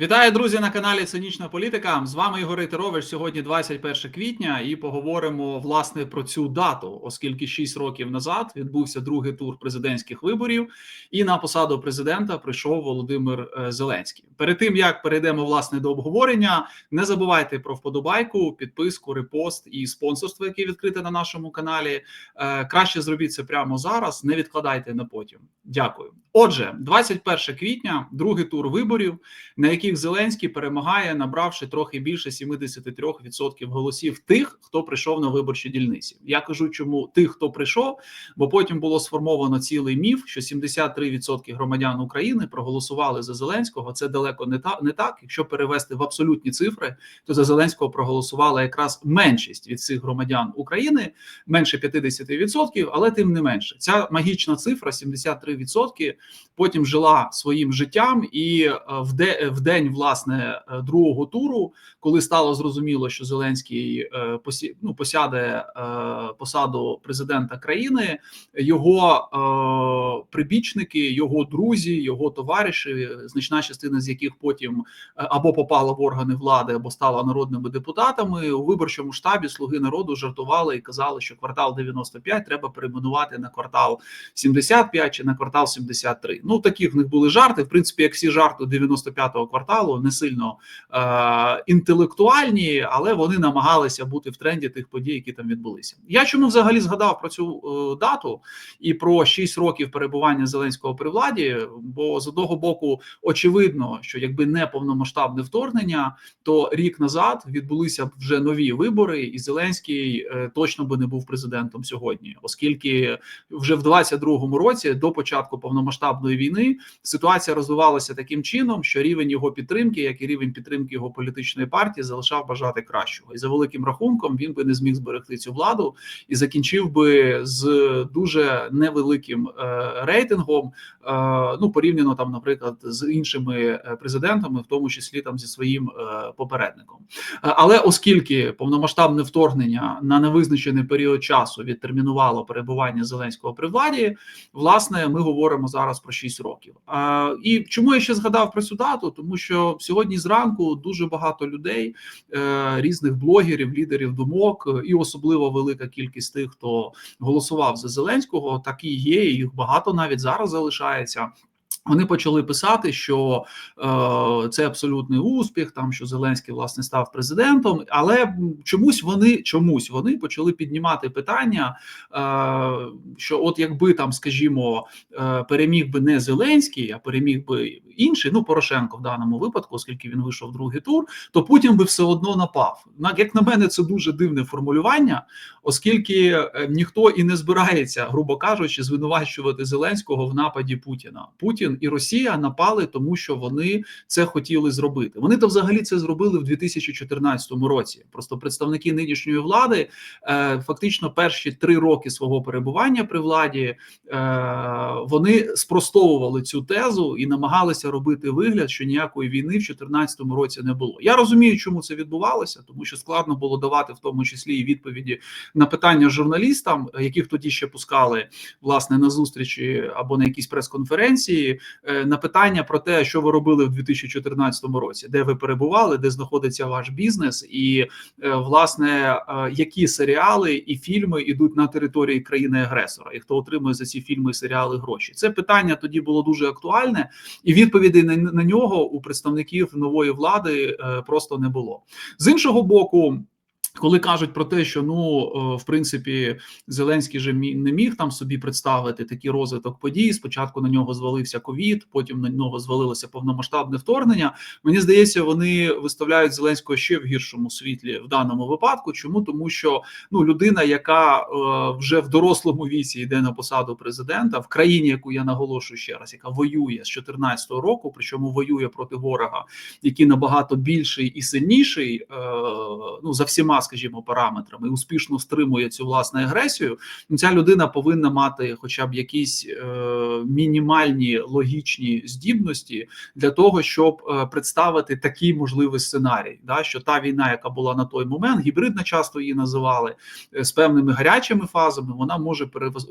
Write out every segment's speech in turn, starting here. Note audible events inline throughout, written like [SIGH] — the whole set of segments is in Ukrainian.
Вітаю, друзі, на каналі Цинічна Політика. З вами Ігор Рейтерович. Сьогодні 21 квітня, і поговоримо власне про цю дату, оскільки 6 років назад відбувся другий тур президентських виборів, і на посаду президента прийшов Володимир е, Зеленський. Перед тим як перейдемо власне до обговорення, не забувайте про вподобайку, підписку, репост і спонсорство, яке відкрите на нашому каналі. Е, Краще зробіть це прямо зараз. Не відкладайте на потім. Дякую. Отже, 21 квітня, другий тур виборів, на яких Зеленський перемагає, набравши трохи більше 73% голосів тих, хто прийшов на виборчі дільниці. Я кажу, чому тих, хто прийшов, бо потім було сформовано цілий міф, що 73% громадян України проголосували за Зеленського. Це далеко не та не так. Якщо перевести в абсолютні цифри, то за Зеленського проголосувала якраз меншість від цих громадян України, менше 50%, але тим не менше, ця магічна цифра 73%, потім жила своїм життям, і е, в, де, в день власне е, другого туру, коли стало зрозуміло, що Зеленський е, ну, посяде е, посаду президента країни, його прибічники, його друзі, його товариші, значна частина з яких потім або попала в органи влади, або стала народними депутатами у виборчому штабі Слуги народу жартували і казали, що квартал 95 треба перейменувати на квартал 75 чи на квартал 73. Ну такі в них були жарти. В принципі, як всі жарти 95-го кварталу, не сильно е, інтелектуальні, але вони намагалися бути в тренді тих подій, які там відбулися. Я чому взагалі згадав про цю е, дату і про 6 років перебування Зеленського при владі? Бо з одного боку, очевидно, що якби не повномасштабне вторгнення, то рік назад відбулися б вже нові вибори, і Зеленський е, точно би не був президентом сьогодні, оскільки вже в 22-му році до початку повномасштабної війни ситуація розвивалася таким чином, що рівень його підтримки, як і рівень підтримки його політичної партії, залишав бажати кращого. І за великим рахунком він би не зміг зберегти цю владу і закінчив би з дуже невеликим е, рейтингом. Е, ну порівняно там, наприклад, з іншими е, президентами, в тому числі там зі своїм попередником. Але оскільки повномасштабне вторгнення на невизначений період часу відтермінувало перебування Зеленського при владі, власне, ми говоримо зараз про 6 років. І чому я ще згадав про цю дату? Тому що сьогодні зранку дуже багато людей, е, різних блогерів, лідерів думок, е, і особливо велика кількість тих, хто голосував за Зеленського, так і є. Їх багато навіть зараз залишається. Вони почали писати, що е, це абсолютний успіх, там що Зеленський власне став президентом, але чомусь вони чомусь вони почали піднімати питання, е, що от якби там, скажімо, е, переміг би не Зеленський, а переміг би інший, ну Порошенко в даному випадку, оскільки він вийшов в другий тур, то Путін би все одно напав. На як на мене, це дуже дивне формулювання, оскільки е, ніхто і не збирається, грубо кажучи, звинувачувати Зеленського в нападі Путіна. Путін і Росія напали, тому що вони це хотіли зробити. Вони то взагалі це зробили в 2014 році. Просто представники нинішньої влади е, фактично перші три роки свого перебування при владі е, вони спростовували цю тезу і намагалися робити вигляд, що ніякої війни в 2014 році не було. Я розумію, чому це відбувалося, тому що складно було давати в тому числі і відповіді на питання журналістам, яких тоді ще пускали власне на зустрічі або на якісь прес-конференції. Е, на питання про те, що ви робили в 2014 році, де ви перебували, де знаходиться ваш бізнес, і е, власне е, які серіали і фільми йдуть на території країни-агресора, і хто отримує за ці фільми і серіали гроші? Це питання тоді було дуже актуальне, і відповідей на, на нього у представників нової влади просто не було з іншого боку. Коли кажуть про те, що ну в принципі Зеленський же не міг там собі представити такий розвиток подій. Спочатку на нього звалився ковід, потім на нього звалилося повномасштабне вторгнення. Мені здається, вони виставляють Зеленського ще в гіршому світлі в даному випадку. Чому тому, що ну людина, яка е, вже в дорослому віці йде на посаду президента в країні, яку я наголошую ще раз, яка воює з 2014 року, причому воює проти ворога, який набагато більший і сильніший, е, ну за всіма скажімо, параметрами і успішно стримує цю власне агресію, ну ця людина повинна мати, хоча б якісь е, мінімальні логічні здібності для того, щоб е, представити такий можливий сценарій, да що та війна, яка була на той момент, гібридна часто її називали е, з певними гарячими фазами, вона може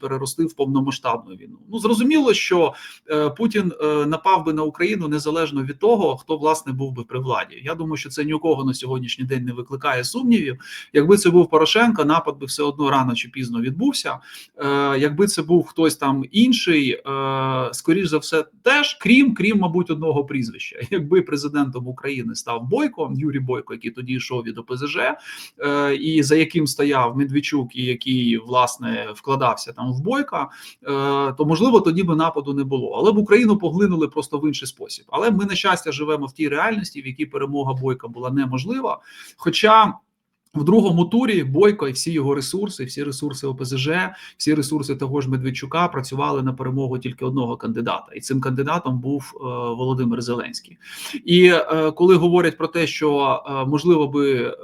перерости в повномасштабну війну. Ну зрозуміло, що е, Путін е, напав би на Україну незалежно від того, хто власне був би при владі. Я думаю, що це ні у кого на сьогоднішній день не викликає сумнівів. Якби це був Порошенко, напад би все одно рано чи пізно відбувся. Е, якби це був хтось там інший, е, скоріш за все, теж крім крім, мабуть, одного прізвища. [LAUGHS] Якби президентом України став Бойко, Юрій Бойко, який тоді йшов від ОПЗЖ, е, і за яким стояв Медведчук, і який власне вкладався там в Бойка, е, то можливо тоді би нападу не було. Але б Україну поглинули просто в інший спосіб. Але ми на щастя живемо в тій реальності, в якій перемога Бойка була неможлива. Хоча в другому турі Бойко і всі його ресурси, всі ресурси ОПЗЖ, всі ресурси того ж Медведчука працювали на перемогу тільки одного кандидата, і цим кандидатом був е, Володимир Зеленський. І е, коли говорять про те, що е, можливо би,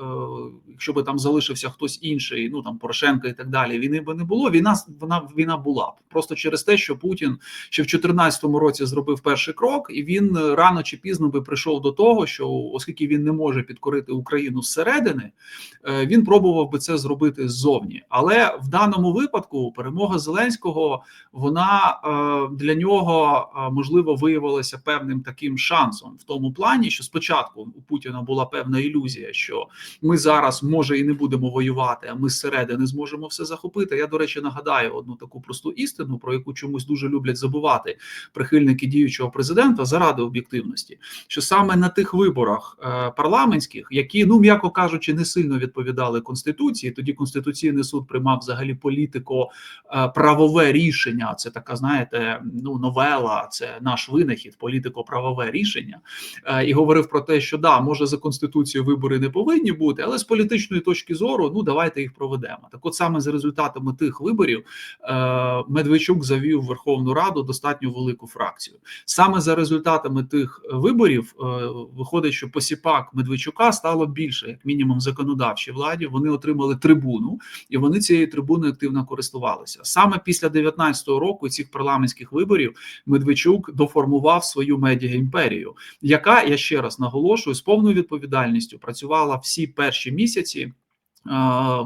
якщо би там залишився хтось інший, ну там Порошенко і так далі, війни би не було. Війна вона війна була просто через те, що Путін ще в 2014 році зробив перший крок, і він рано чи пізно би прийшов до того, що оскільки він не може підкорити Україну зсередини. Е, він пробував би це зробити ззовні. Але в даному випадку перемога Зеленського вона е, для нього е, можливо виявилася певним таким шансом в тому плані, що спочатку у Путіна була певна ілюзія, що ми зараз може і не будемо воювати, а ми зсередини зможемо все захопити. Я до речі нагадаю одну таку просту істину, про яку чомусь дуже люблять забувати прихильники діючого президента заради об'єктивності, що саме на тих виборах парламентських, які ну м'яко кажучи, не сильно відповідали конституції. Тоді конституційний суд приймав взагалі політико е, правове рішення. Це така, знаєте, ну новела, це наш винахід, політико-правове рішення, е, і говорив про те, що да, може за конституцією вибори не повинні бути, але з політичної точки зору, ну давайте їх проведемо. Так, от саме за результатами тих виборів е, Медведчук завів Верховну Раду достатньо велику фракцію. Саме за результатами тих виборів виходить, що посіпак Медведчука стало більше, як мінімум, в законодавчій владі. Вони отримали трибуну, і вони цією трибуною активно користувалися. Саме після 19-го року цих парламентських виборів Медведчук доформував свою медіа імперію, яка я ще раз наголошую з повною відповідальністю працювала всі перші місяці.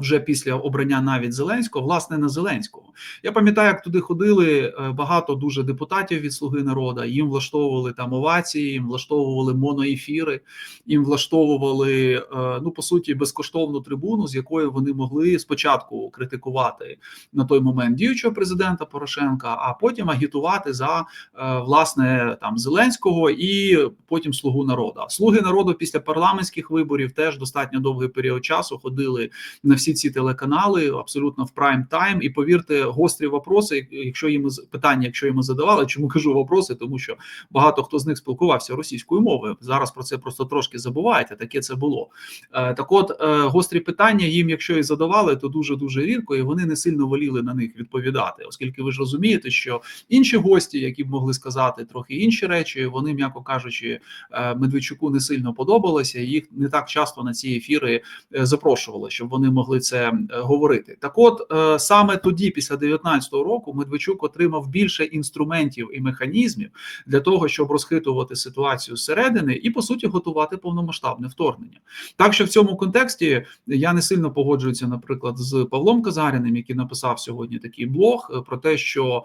Вже після обрання навіть Зеленського, власне, на Зеленського. Я пам'ятаю, як туди ходили е, багато дуже депутатів від Слуги народу. Їм влаштовували там овації, їм влаштовували моноефіри, їм влаштовували е, ну по суті безкоштовну трибуну, з якої вони могли спочатку критикувати на той момент діючого президента Порошенка, а потім агітувати за е, власне там Зеленського і потім слугу народу. Слуги народу після парламентських виборів теж достатньо довгий період часу ходили на всі ці телеканали абсолютно в прайм тайм. І повірте, гострі вопроси, якщо їм питання, якщо йому задавали, чому кажу вопроси, тому що багато хто з них спілкувався російською мовою. Зараз про це просто трошки забувають, а таке це було. Е, Так, от е, гострі питання їм, якщо і задавали, то дуже дуже рідко, і вони не сильно воліли на них відповідати, оскільки ви ж розумієте, що інші гості, які б могли сказати трохи інші речі, вони, м'яко кажучи, е, Медведчуку не сильно подобалося, їх не так часто на ці ефіри запрошували, щоб вони могли це е, говорити. Так, от е, саме тоді, після 19-го року, Медведчук отримав більше інструментів і механізмів для того, щоб розхитувати ситуацію зсередини і по суті готувати повномасштабне вторгнення. Так що в цьому контексті я не сильно погоджуюся, наприклад, з Павлом Казаріним, який написав сьогодні такий блог е, про те, що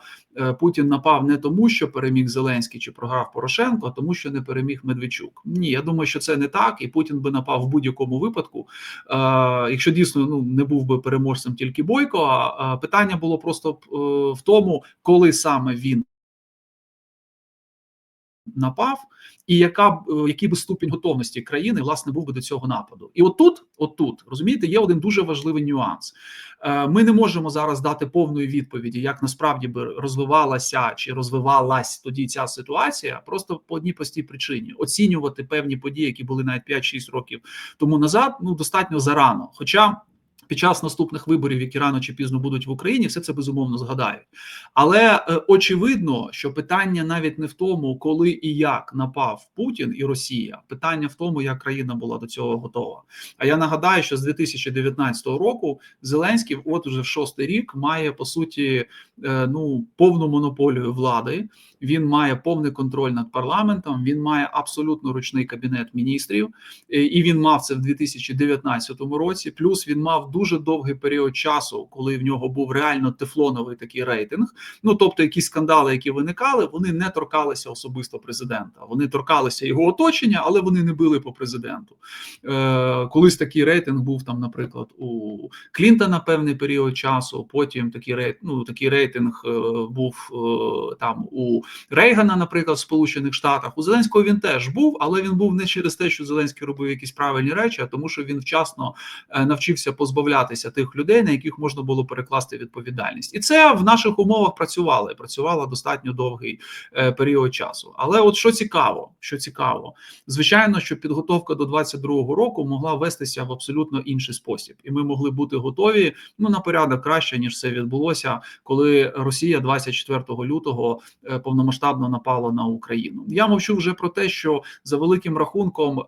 Путін напав не тому, що переміг Зеленський чи програв Порошенко, а тому, що не переміг Медведчук. Ні, я думаю, що це не так, і Путін би напав в будь-якому випадку, якщо дійсно ну не був би переможцем тільки Бойко. А питання було просто е, в тому, коли саме він напав, і яка е, який би ступінь готовності країни власне був би до цього нападу. І отут, отут, розумієте, є один дуже важливий нюанс. Е, Ми не можемо зараз дати повної відповіді, як насправді би розвивалася чи розвивалась тоді ця ситуація, просто по одній простій причині оцінювати певні події, які були навіть 5-6 років тому назад, ну достатньо зарано. Хоча Під час наступних виборів, які рано чи пізно будуть в Україні, все це безумовно згадають. Але е, очевидно, що питання навіть не в тому, коли і як напав Путін і Росія. Питання в тому, як країна була до цього готова. А я нагадаю, що з 2019 року Зеленський, от уже в шостий рік, має по суті е, ну повну монополію влади. Він має повний контроль над парламентом. Він має абсолютно ручний кабінет міністрів, е, і він мав це в 2019 році. Плюс він мав дуже довгий період часу, коли в нього був реально тефлоновий такий рейтинг. Ну тобто, якісь скандали, які виникали, вони не торкалися особисто президента. Вони торкалися його оточення, але вони не били по президенту. Е, Колись такий рейтинг був там, наприклад, у Клінтона певний період часу. Потім такий рейтинг, ну, такий рейтинг е, був е, там у Рейгана, наприклад, в Сполучених Штатах. У Зеленського він теж був, але він був не через те, що Зеленський робив якісь правильні речі, а тому, що він вчасно е, навчився позбавлятися тих людей, на яких можна було перекласти відповідальність, і це в наших умовах працювало. і Працювало достатньо довгий е, період часу. Але от що цікаво, що цікаво, звичайно, що підготовка до 22-го року могла вестися в абсолютно інший спосіб, і ми могли бути готові ну на порядок краще ніж це відбулося, коли Росія 24 лютого е, повномасштабно напало на Україну. Я мовчу вже про те, що за великим рахунком.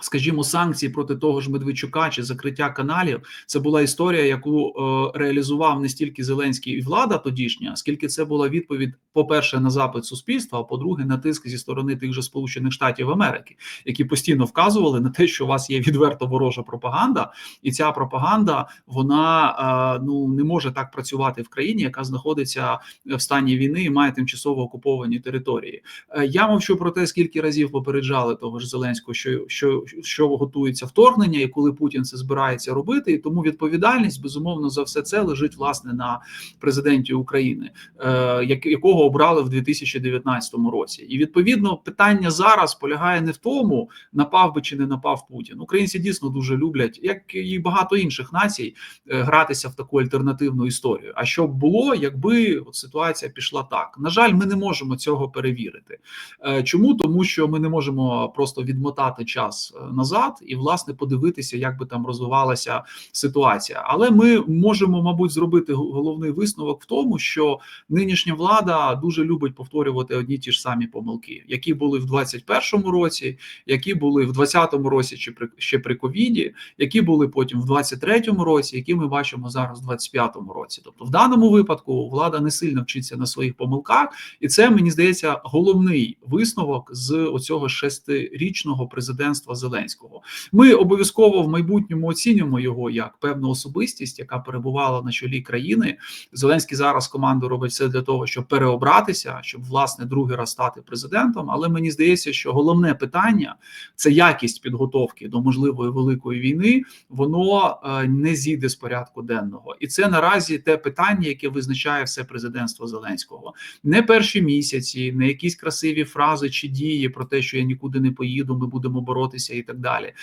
Скажімо, санкції проти того ж Медведчука чи закриття каналів це була історія, яку е, реалізував не стільки Зеленський і влада тодішня, скільки це була відповідь, по-перше, на запит суспільства, а по-друге, на тиск зі сторони тих же Сполучених Штатів Америки, які постійно вказували на те, що у вас є відверто ворожа пропаганда, і ця пропаганда вона е, ну не може так працювати в країні, яка знаходиться в стані війни і має тимчасово окуповані території. Е, я мовчу про те, скільки разів попереджали того ж Зеленського, що що що готується вторгнення, і коли Путін це збирається робити, і тому відповідальність безумовно за все це лежить власне на президенті України, е, якого обрали в 2019 році. І відповідно питання зараз полягає не в тому, напав би чи не напав Путін. Українці дійсно дуже люблять, як і багато інших націй, е, гратися в таку альтернативну історію. А що б було, якби от ситуація пішла так? На жаль, ми не можемо цього перевірити. Е, чому тому, що ми не можемо просто відмотати час назад і власне подивитися, як би там розвивалася ситуація. Але ми можемо, мабуть, зробити головний висновок в тому, що нинішня влада дуже любить повторювати одні ті ж самі помилки, які були в 21-му році, які були в 20-му році, чи при ще при ковіді, які були потім в 23-му році, які ми бачимо зараз в 25-му році. Тобто, в даному випадку влада не сильно вчиться на своїх помилках, і це мені здається головний висновок з оцього шестирічного президентства Зеленського. Зеленського. Ми обов'язково в майбутньому оцінюємо його як певну особистість, яка перебувала на чолі країни. Зеленський зараз команду робить все для того, щоб переобратися, щоб власне другий раз стати президентом. Але мені здається, що головне питання це якість підготовки до можливої великої війни. Воно е, не зійде з порядку денного, і це наразі те питання, яке визначає все президентство Зеленського. Не перші місяці, не якісь красиві фрази чи дії про те, що я нікуди не поїду, ми будемо боротися і так далі. Е,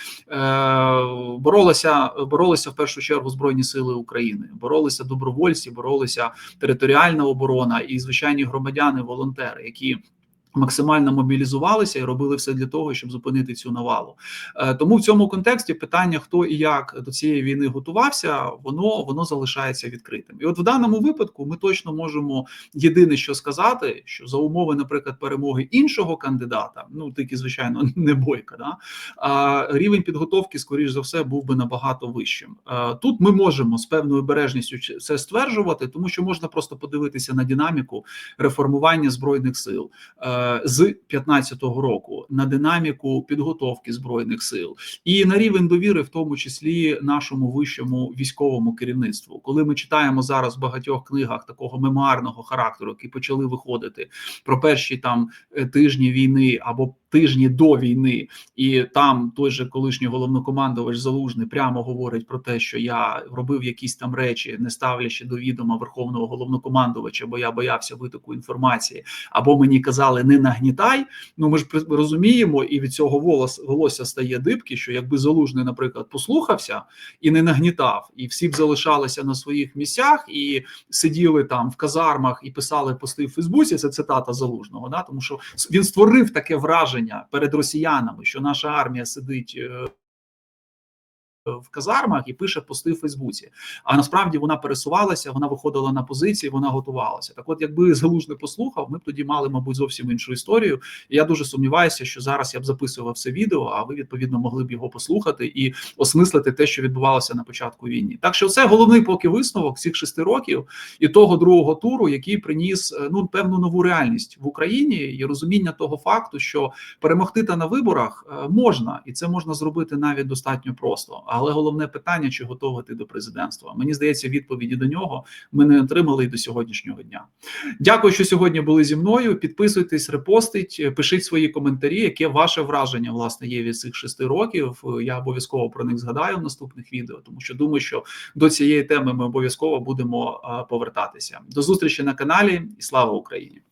боролися, боролися в першу чергу Збройні Сили України, боролися добровольці, боролися територіальна оборона і звичайні громадяни, волонтери, які максимально мобілізувалися і робили все для того, щоб зупинити цю навалу. Е, тому в цьому контексті питання, хто і як до цієї війни готувався, воно воно залишається відкритим. І от в даному випадку ми точно можемо єдине, що сказати, що за умови, наприклад, перемоги іншого кандидата, ну тільки звичайно [LAUGHS] не бойка, да рівень підготовки, скоріш за все, був би набагато вищим. Е, тут ми можемо з певною обережністю це стверджувати, тому що можна просто подивитися на динаміку реформування збройних сил. З 2015 року на динаміку підготовки збройних сил і на рівень довіри, в тому числі нашому вищому військовому керівництву. Коли ми читаємо зараз в багатьох книгах такого мемуарного характеру, які почали виходити про перші там е, тижні війни або тижні до війни, і там той же колишній головнокомандувач Залужний прямо говорить про те, що я робив якісь там речі, не ставлячи до відома верховного головнокомандувача, бо я боявся витоку інформації, або мені казали не нагнітай. Ну ми ж розуміємо, і від цього волос волосся стає дибки. Що якби залужний, наприклад, послухався і не нагнітав, і всі б залишалися на своїх місцях і сиділи там в казармах і писали пости в Фейсбуці. Це цитата залужного, да тому що він створив таке враження перед росіянами, що наша армія сидить. Е, в казармах і пише пости в Фейсбуці. А насправді вона пересувалася, вона виходила на позиції, вона готувалася. Так, от, якби залужний послухав, ми б тоді мали, мабуть, зовсім іншу історію. І я дуже сумніваюся, що зараз я б записував це відео, а ви відповідно могли б його послухати і осмислити те, що відбувалося на початку війни. Так що це головний поки висновок цих шести років і того другого туру, який приніс е, ну певну нову реальність в Україні і розуміння того факту, що перемогти та на виборах е, можна, і це можна зробити навіть достатньо просто. Але головне питання: чи готовий ти до президентства? Мені здається, відповіді до нього ми не отримали і до сьогоднішнього дня. Дякую, що сьогодні були зі мною. Підписуйтесь, репостить, пишіть свої коментарі. Яке ваше враження власне є від цих шести років? Я обов'язково про них згадаю в наступних відео, тому що думаю, що до цієї теми ми обов'язково будемо повертатися. До зустрічі на каналі і слава Україні!